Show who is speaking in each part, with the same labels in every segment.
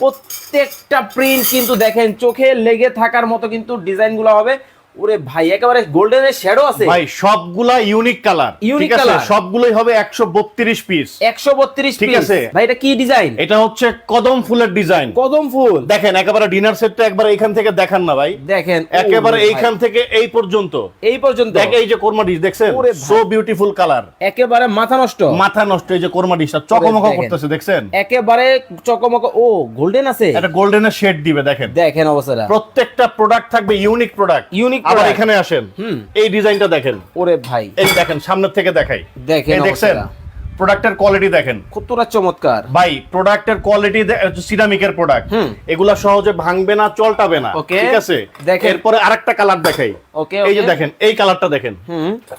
Speaker 1: প্রত্যেকটা প্রিন্ট কিন্তু দেখেন চোখে লেগে থাকার মতো কিন্তু ডিজাইনগুলো হবে। ওরে ভাই একেবারে গোল্ডেনের শ্যাডো আছে।
Speaker 2: ভাই সবগুলা ইউনিক কালার আছে?
Speaker 1: color।
Speaker 2: সবগুলোই হবে একশো বত্রিশ পিস
Speaker 1: একশো বত্রিশ
Speaker 2: ঠিক আছে।
Speaker 1: ভাই এটা কি ডিজাইন
Speaker 2: এটা হচ্ছে কদম ফুলের ডিজাইন
Speaker 1: কদম ফুল।
Speaker 2: দেখেন একেবারে ডিনার সেটটা একবার এখান থেকে দেখান না ভাই।
Speaker 1: দেখেন
Speaker 2: একেবারে এইখান থেকে এই পর্যন্ত।
Speaker 1: এই পর্যন্ত।
Speaker 2: দেখ এই যে কোরমা ডিশ দেখছেন? সো বিউটিফুল কালার
Speaker 1: একেবারে মাথা নষ্ট।
Speaker 2: মাথা নষ্ট এই যে কোরমা ডিশটা চকমক। করতেছে দেখছেন?
Speaker 1: একেবারে চকমক। ও গোল্ডেন আছে?
Speaker 2: এটা গোল্ডেনের শেড দিবে দেখেন।
Speaker 1: দেখেন অবস্থাটা।
Speaker 2: প্রত্যেকটা প্রোডাক্ট থাকবে ইউনিক প্রোডাক্ট
Speaker 1: Unique
Speaker 2: আবার এখানে আসেন। এই ডিজাইনটা দেখেন।
Speaker 1: ওরে ভাই।
Speaker 2: এই দেখেন সামনের থেকে দেখাই।
Speaker 1: দেখেন
Speaker 2: দেখছেন। প্রোডাক্টের কোয়ালিটি দেখেন।
Speaker 1: কতটা চমৎকার।
Speaker 2: ভাই প্রোডাক্টের কোয়ালিটি সিরামিকের প্রোডাক্ট এগুলা সহজে ভাঙবে না চলটাবে না। ঠিক আছে?
Speaker 1: দেখেন।
Speaker 2: এরপরে আরেকটা কালার দেখাই।
Speaker 1: ওকে
Speaker 2: এই যে। দেখেন এই কালারটা দেখেন।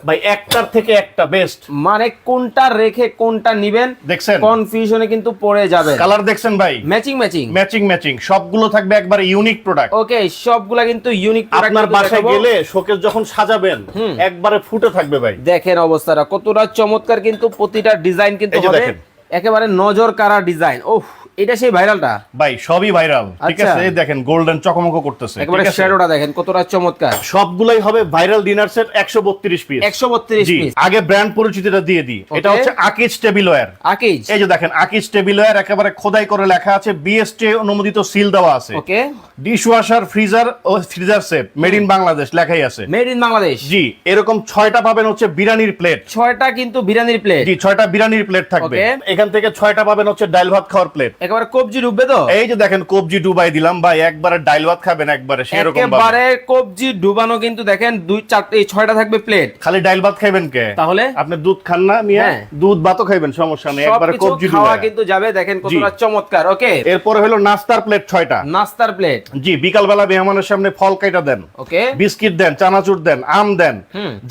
Speaker 2: ভাই একটার থেকে একটা বেস্ট
Speaker 1: মানে কোনটা রেখে কোনটা নিবেন
Speaker 2: দেখছেন?
Speaker 1: কনফিউশনে কিন্তু পড়ে যাবে।
Speaker 2: কালার দেখছেন ভাই?
Speaker 1: ম্যাচিং ম্যাচিং
Speaker 2: ম্যাচিং ম্যাচিং সবগুলো থাকবে একবারে ইউনিক প্রোডাক্ট
Speaker 1: ওকে সবগুলা কিন্তু ইউনিক
Speaker 2: আপনার বাসায় গেলে শোকেস যখন সাজাবেন একবারে ফুটে থাকবে ভাই।
Speaker 1: দেখেন অবস্থাটা কতটা চমৎকার কিন্তু প্রতিটা ডিজাইন কিন্তু হবে। একেবারে নজর কারা ডিজাইন ওহ এটা সেই ভাইরালটা?
Speaker 2: ভাই সবই ভাইরাল। ঠিক
Speaker 1: আচ্ছা।
Speaker 2: আছে এই দেখেন গোল্ডেন চকমক করতেছে।
Speaker 1: একেবারে? শ্যাডোটা দেখেন কতটা চমৎকার।
Speaker 2: সবগুলাই হবে ভাইরাল ডিনার সেট একশো বত্রিশ পিস
Speaker 1: একশো বত্রিশ
Speaker 2: জি
Speaker 1: পিস
Speaker 2: আগে ব্র্যান্ড পরিচিতিটা দিয়ে দিই। এটা হচ্ছে আকিজ টেবিলওয়্যার
Speaker 1: আকিজ
Speaker 2: এই যে দেখেন আকিজ টেবিলওয়্যার একেবারে খোদাই করে লেখা আছে বিএসটি অনুমোদিত সিল দেওয়া আছে।
Speaker 1: Okay
Speaker 2: dish washer freezer O freezer set made in Bangladesh লেখাই আছে।
Speaker 1: মেড ইন বাংলাদেশ
Speaker 2: জি এরকম ছয়টা পাবেন হচ্ছে বিরিয়ানির প্লেট
Speaker 1: ছয়টা কিন্তু বিরিয়ানির প্লেট
Speaker 2: জি ছয়টা বিরিয়ানির প্লেট থাকবে। এখান থেকে ছয়টা পাবেন হচ্ছে ডাইল ভাত খাওয়ার প্লেট
Speaker 1: একেবারে কবজি ডুববে তো?
Speaker 2: এই যে দেখেন কবজি ডুবাই দিলাম ভাই একবারে ডাইল ভাত খাবেন একবারে সেরকম।
Speaker 1: একেবারে কবজি ডুবানো কিন্তু দেখেন দুই চারটে এই ছয়টা থাকবে প্লেট
Speaker 2: খালি ডাইল ভাত খাইবেন কে?
Speaker 1: তাহলে?
Speaker 2: আপনি দুধ খান না মিয়া?
Speaker 1: হ্যাঁ।
Speaker 2: দুধ ভাতও খাইবেন সমস্যা নেই একবারে কবজি ডুবাই
Speaker 1: কিন্তু যাবে দেখেন কতটা চমৎকার ওকে?
Speaker 2: এরপরে হলো নাস্তার প্লেট ছয়টা।
Speaker 1: নাস্তার প্লেট
Speaker 2: জি বিকাল বেলা মেহমানের সামনে ফল কাইটা দেন
Speaker 1: ওকে।
Speaker 2: বিস্কিট দেন চানাচুর দেন আম দেন।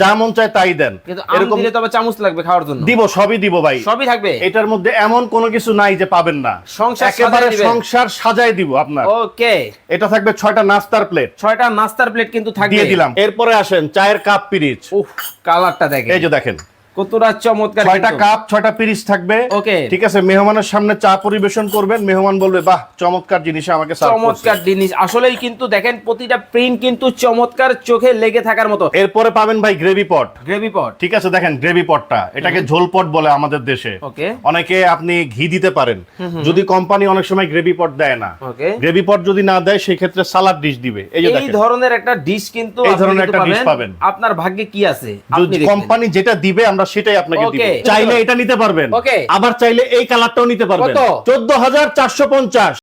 Speaker 2: যা মন চায় তাই দেন। এরকম
Speaker 1: দিলে তবে চামচ লাগবে খাওয়ার জন্য।
Speaker 2: দিব সবই দিব ভাই।
Speaker 1: সবই থাকবে?
Speaker 2: এটার মধ্যে এমন কোনো কিছু নাই যে পাবেন না। একেবারে সংসার সাজায় দিব আপনার।
Speaker 1: ওকে।
Speaker 2: এটা থাকবে ছয়টা নাস্তার প্লেট
Speaker 1: ছয়টা নাস্তার প্লেট কিন্তু থাকবে।
Speaker 2: দিয়ে দিলাম। এরপরে আসেন চায়ের কাপ পিরিচ।
Speaker 1: উফ কালারটা দেখেন।
Speaker 2: এই যে দেখেন।
Speaker 1: কতটা চমৎকার
Speaker 2: ছয়টা কাপ ছয়টা পিরিচ থাকবে।
Speaker 1: Okay.
Speaker 2: ঠিক আছে মেহমানের সামনে চা পরিবেশন করবেন। মেহমান বলবে বাহ চমৎকার জিনিস আমাকে
Speaker 1: চমৎকার জিনিস। আসলেই কিন্তু দেখেন প্রতিটা প্রিন্ট কিন্তু চমৎকার চোখে লেগে থাকার মতো।
Speaker 2: এরপরে পাবেন ভাই গ্রেভি পট
Speaker 1: গ্রেভি পট
Speaker 2: ঠিক আছে দেখেন গ্রেভি পটটা এটাকে ঝোল পট বলে আমাদের দেশে।
Speaker 1: ওকে।
Speaker 2: অনেকে আপনি ঘি দিতে পারেন। যদি কোম্পানি অনেক সময় গ্রেভি পট দেয় না। গ্রেভি পট যদি না দেয় সেই ক্ষেত্রে সালাদ ডিশ দিবে। এই যে
Speaker 1: এই ধরনের একটা ডিশ কিন্তু
Speaker 2: এই ধরনের একটা dish পাবেন।
Speaker 1: আপনার ভাগ্যে কি আছে।
Speaker 2: কোম্পানি যেটা দিবে আমরা সেটাই আপনাকে দিব। চাইলে এটা নিতে পারবেন। আবার চাইলে এই কালারটাও নিতে পারবেন। চোদ্দ হাজার চারশো পঞ্চাশ।